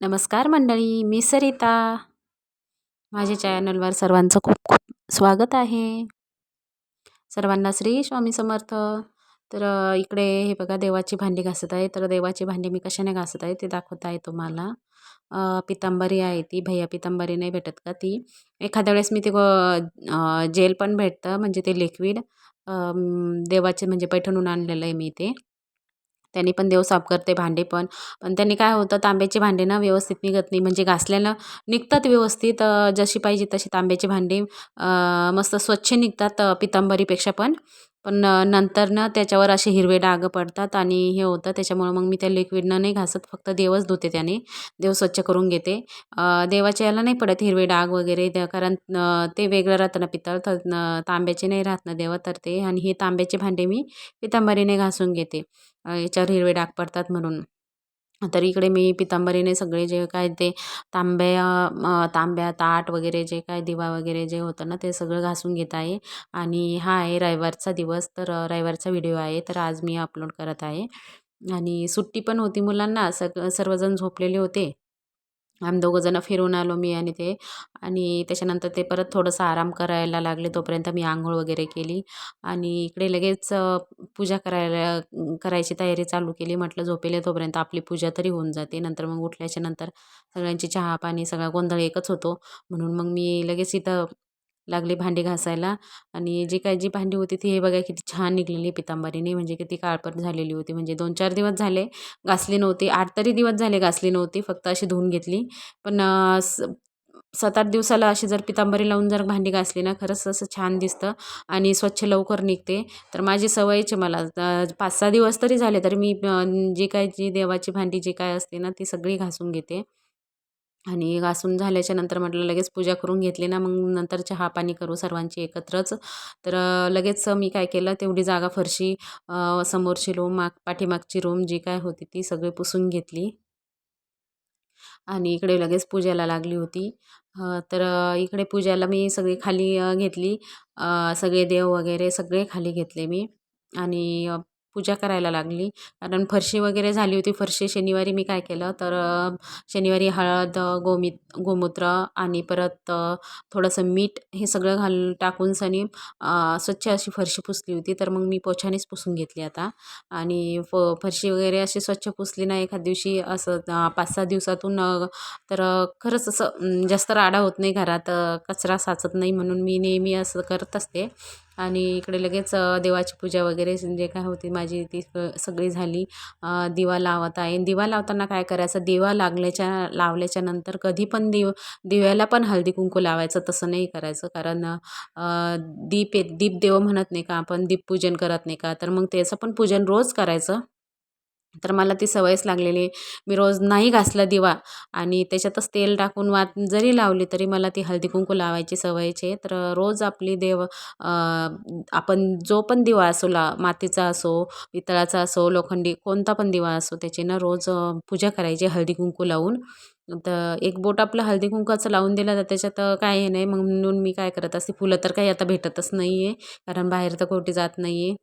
नमस्कार मंडळी मी सरिता. माझ्या चॅनलवर सर्वांचं खूप खूप स्वागत आहे. सर्वांना श्री स्वामी समर्थ. तर इकडे हे बघा देवाची भांडी घासत आहे. तर देवाची भांडी मी कशाने घासत आहे ते दाखवत आहे तुम्हाला. पितांबरी आहे ती. भैया पितांबरी नाही भेटत का ती? एखाद्या वेळेस मी ते जेल पण भेटतं. म्हणजे ते लिक्विड देवाचे म्हणजे पैठणून आणलेलं आहे मी ते. त्यांनी पण देव साफ करते भांडे पण. पण त्यांनी काय होतं तांब्याची भांडे ना व्यवस्थित निघत नाही. म्हणजे घासल्यानं निघतात व्यवस्थित जशी पाहिजे तशी तांब्याची भांडी मस्त स्वच्छ निघतात पितांबरीपेक्षा पण. पण नंतर ना त्याच्यावर असे हिरवे डाग पडतात आणि हे होतं. त्याच्यामुळं मग मी त्या लिक्विडनं नाही घासत फक्त देवच धुते त्याने. देव स्वच्छ करून घेते. देवाच्या याला नाही पडत हिरवे डाग वगैरे त्या कारण ते वेगळं राहतं ना पितळ तर तांब्याचे नाही राहत ना देवा तर ते. आणि हे तांब्याचे भांडे मी पितांबरीने घासून घेते. याच्यावर हिरवे डाग पडतात म्हणून. तर इकडे मी पितांबरीने सगळे जे काय ते तांब्या तांब्या, ताट वगैरे जे काय दिवा वगैरे जे होतं ना, ते सगळं घासून घेत आहे. आणि हा आहे रविवारचा दिवस, तर रविवारचा व्हिडिओ आहे, तर आज मी अपलोड करत आहे. आणि सुट्टी पण होती मुलांना, सग सर्वजण झोपलेले होते. आम्ही दोघंजणं फिरून आलो मी आणि ते आणि त्याच्यानंतर ते परत थोडंसं आराम करायला लागले तोपर्यंत मी आंघोळ वगैरे केली आणि इकडे लगेच पूजा करायला करायची तयारी चालू केली. म्हटलं झोपेले तोपर्यंत आपली पूजा तरी होऊन जाते. नंतर मग उठल्याच्या नंतर सगळ्यांची चहा पाणी सगळा गोंधळ एकच होतो. म्हणून मग मी लगेच इथं लागली भांडी घासायला. आणि जी काय जी भांडी होती ती हे बघा किती छान निघलेली पितांबरीने. म्हणजे किती काळपट झालेली होती. म्हणजे दोन चार दिवस झाले घासली नव्हती. आठ तरी दिवस झाले घासली नव्हती. फक्त अशी धुवून घेतली. पण स सात आठ दिवसाला अशी जर पितांबरी लावून जर भांडी घासली ना खरंच असं छान दिसतं आणि स्वच्छ लवकर निघते. तर माझी सवयच मला. पाच सहा दिवस तरी झाले तरी मी जे जी काय जी देवाची भांडी जी काय असते ना ती सगळी घासून घेते. आणि घासून झाल्याच्यानंतर म्हटलं लगेच पूजा करून घेतली ना मग नंतर चहा पाणी करू सर्वांची एकत्रच. तर लगेच मी काय केलं तेवढी जागा फरशी समोरची रूम माग पाठीमागची रूम जी काय होती ती सगळी पुसून घेतली. आणि इकडे लगेच पूजेला लागली होती. तर इकडे पूजेला मी सगळी खाली घेतली. सगळे देव वगैरे सगळे खाली घेतले मी. आणि पूजा करायला लागली. कारण फरशी वगैरे झाली होती. फरशी शनिवारी मी काय केलं तर शनिवारी हळद गोमित गोमूत्र आणि परत थोडंसं मीठ हे सगळं घाल टाकून सनी स्वच्छ अशी फरशी पुसली होती. तर मग मी पोछानेच पुसून घेतली आता. आणि फ फरशी वगैरे अशी स्वच्छ पुसली ना एखाद दिवशी असं पाच सहा दिवसातून तर खरंच असं जास्त राडा होत नाही घरात. कचरा साचत नाही म्हणून मी नेहमी असं करत असते. आणि इकडे लगेच देवाची पूजा वगैरे जे काय होती माझी ती सगळी झाली. दिवा लावत आहे. दिवा लावताना काय करायचं? दिवा लागल्याच्या लावल्याच्या नंतर कधी पण दिव दिव्याला पण हळदी कुंकू लावायचं तसं नाही करायचं. कारण दीप दीप देव म्हणत नाही का आपण? दीपपूजन करत नाही का? तर मग त्याचं पण पूजन रोज करायचं. तर मला ती सवयच लागलेली. आहे. मी रोज नाही घासला दिवा आणि त्याच्यातच तेल टाकून वात जरी लावली तरी मला ती हळदी कुंकू लावायची सवयचे. आहे तर रोज आपली देव आपण जो पण दिवा असो ला मातीचा असो पितळाचा असो लोखंडी कोणता पण दिवा असो त्याची ना रोज पूजा करायची हळदी कुंकू लावून. तर एक बोट आपलं हळदी कुंकाचं लावून दिलं तर त्याच्यात काय हे नाही. मग म्हणून मी काय करत असते फुलं तर काही आता भेटतच नाही आहे कारण बाहेर तर कोठे जात नाही आहे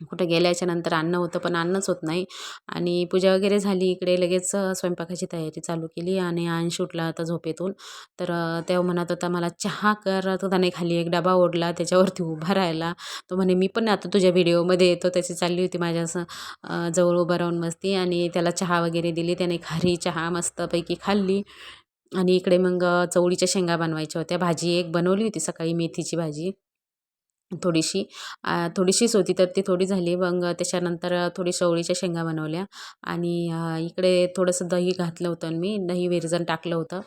कुठं गेल्याच्यानंतर अन्न होतं पण अन्नच होत नाही. आणि पूजा वगैरे झाली इकडे लगेच स्वयंपाकाची तयारी चालू केली आणि अंश उठला होता झोपेतून. तर तेव्हा म्हणत होता मला चहा करत होता नाही खाली एक डबा ओढला त्याच्यावरती उभा राहिला. तो म्हणे मी पण आता तुझ्या व्हिडिओमध्ये येतो त्याची चालली होती माझ्या असं जवळ उभं राहून मस्ती. आणि त्याला चहा वगैरे दिली त्याने खारी चहा मस्तपैकी खाल्ली. आणि इकडे मग चवळीच्या शेंगा बनवायच्या होत्या. भाजी एक बनवली होती सकाळी मेथीची भाजी. थोडीशी थोडीशीच होती तर ती थोडी झाली. मग त्याच्यानंतर थोडी चवळीच्या शेंगा बनवल्या आणि इकडे थोडंसं दही घातलं होतं मी. दही विरजण टाकलं होतं.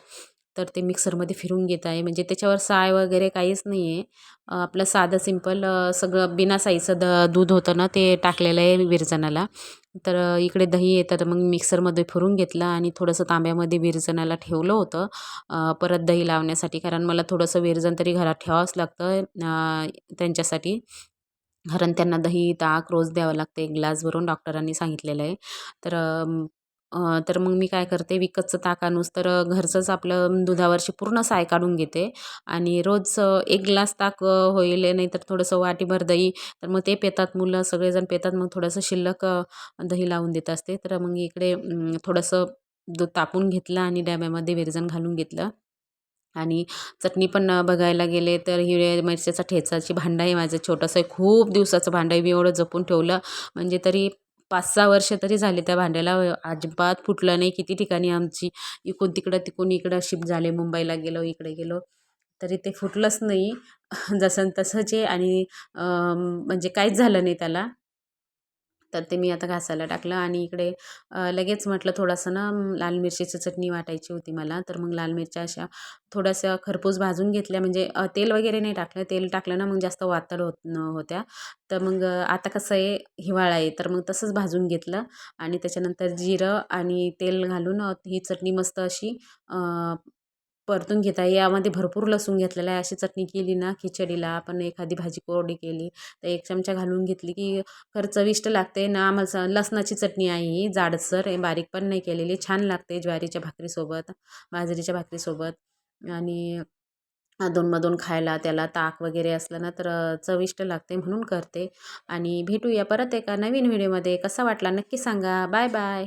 तर ते मिक्सरमध्ये फिरून घेत आहे. म्हणजे त्याच्यावर साय वगैरे काहीच नाही आहे. आपलं साधं सिंपल सगळं बिना साईचं द दूध होतं ना ते टाकलेलं आहे विरजणाला तर इकडे दही येतं तर मग मिक्सरमध्ये फिरून घेतलं आणि थोडंसं तांब्यामध्ये विरजणाला ठेवलं होतं. परत दही लावण्यासाठी कारण मला थोडंसं विरजण तरी घरात ठेवावंच लागतं. त्यांच्यासाठी. कारण त्यांना दही ताक रोज द्यावं लागतं. एक ग्लास भरून डॉक्टरांनी सांगितलेलं आहे. तर तर मग मी काय करते विकतचं ताक आणूस तर घरचंच आपलं दुधावरची पूर्ण साय काढून घेते. आणि रोज एक ग्लास ताक होईल नाही तर थोडंसं वाटीभर दही तर मग ते पेतात मुलं सगळेजण पेतात मग थोडंसं शिल्लक दही लावून देत असते. तर मग इकडे थोडंसं दूध तापून घेतलं आणि डब्यामध्ये विरजण घालून घेतलं. आणि चटणी पण बघायला गेले तर हिरव्या मिरच्याचा ठेचाची भांडं आहे माझं छोटंसं आहे. खूप दिवसाचं भांडं आहे. मी एवढं जपून ठेवलं. म्हणजे तरी पाच सहा वर्ष तरी झाले त्या भांड्याला. अजिबात फुटलं नाही. किती ठिकाणी आमची इकडून तिकडं तिकडून इकडं शिफ्ट झाले. मुंबईला गेलो इकडे गेलो. तरी ते फुटलंच नाही. जसं तसंच आहे आणि म्हणजे काहीच झालं नाही त्याला. तर ते मी आता घासायला टाकलं आणि इकडे लगेच म्हटलं थोडंसं ना लाल मिरचीची चटणी वाटायची होती मला. तर मग लाल मिरच्या अशा थोड्याशा खरपूस भाजून घेतल्या. म्हणजे तेल वगैरे नाही टाकलं. तेल टाकलं ना मग जास्त वातळ होत न होत्या. तर मग आता कसं आहे हिवाळा आहे. तर मग तसंच भाजून घेतलं आणि त्याच्यानंतर जिरं आणि तेल घालून ही चटणी मस्त अशी परतून घेता. यामध्ये भरपूर लसूण घेतलेला आहे. अशी चटणी केली ना खिचडीला आपण एखादी भाजी कोरडी केली तर एक चमचा घालून घेतली की खरं चविष्ट लागते ना. आम्हाला लसणाची चटणी आहे ही जाडसर. बारीक पण नाही केलेली छान लागते ज्वारीच्या भाकरीसोबत बाजरीच्या भाकरीसोबत. आणि अधूनमधून खायला त्याला ताक वगैरे असलं ना तर चविष्ट लागते म्हणून करते. आणि भेटूया परत एका नवीन व्हिडिओमध्ये. कसा वाटला नक्की सांगा. Bye bye.